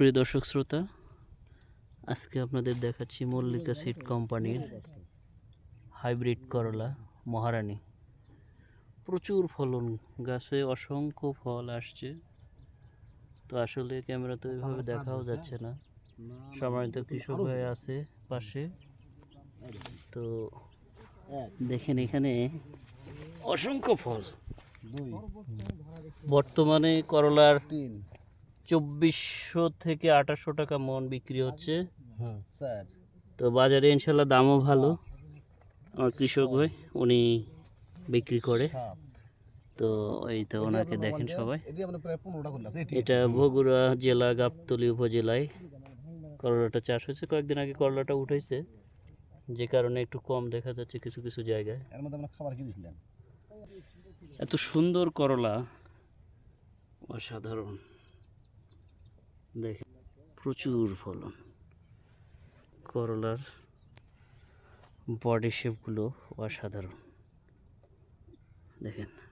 প্রিয় দর্শক শ্রোতা, আজকে আপনাদের দেখাচ্ছি মল্লিকা সিড কোম্পানির হাইব্রিড করলা মহারানী। প্রচুর ফলন, গাছে অসংখ্য ফল আসছে। তো আসলে ক্যামেরা তো ওইভাবে দেখাও যাচ্ছে না। সম্মানিত কৃষক ভাই আছে পাশে। তো দেখেন এখানে অসংখ্য ফল। বর্তমানে করলার চব্বিশশো থেকে আঠাশশো টাকা মন বিক্রি হচ্ছে। হ্যাঁ তো বাজারে ইনশাল্লাহ দামও ভালো। আমার কৃষক ভাই উনি বিক্রি করে। তো এই তো ওনাকে দেখেন সবাই। এটি বগুড়া জেলা গাবতলী উপজেলায়। করলাটা চাষ হয়েছে কয়েকদিন আগে করলাটা উঠেছে। যে কারণে একটু কম দেখা যাচ্ছে কিছু কিছু জায়গায়। এর মধ্যে আমরা খাবার কি দিয়েছিলেন এত সুন্দর করলা। অসাধারণ। দেখেন প্রচুর ফলন। করলার বডি শেপগুলো অসাধারণ। দেখেন।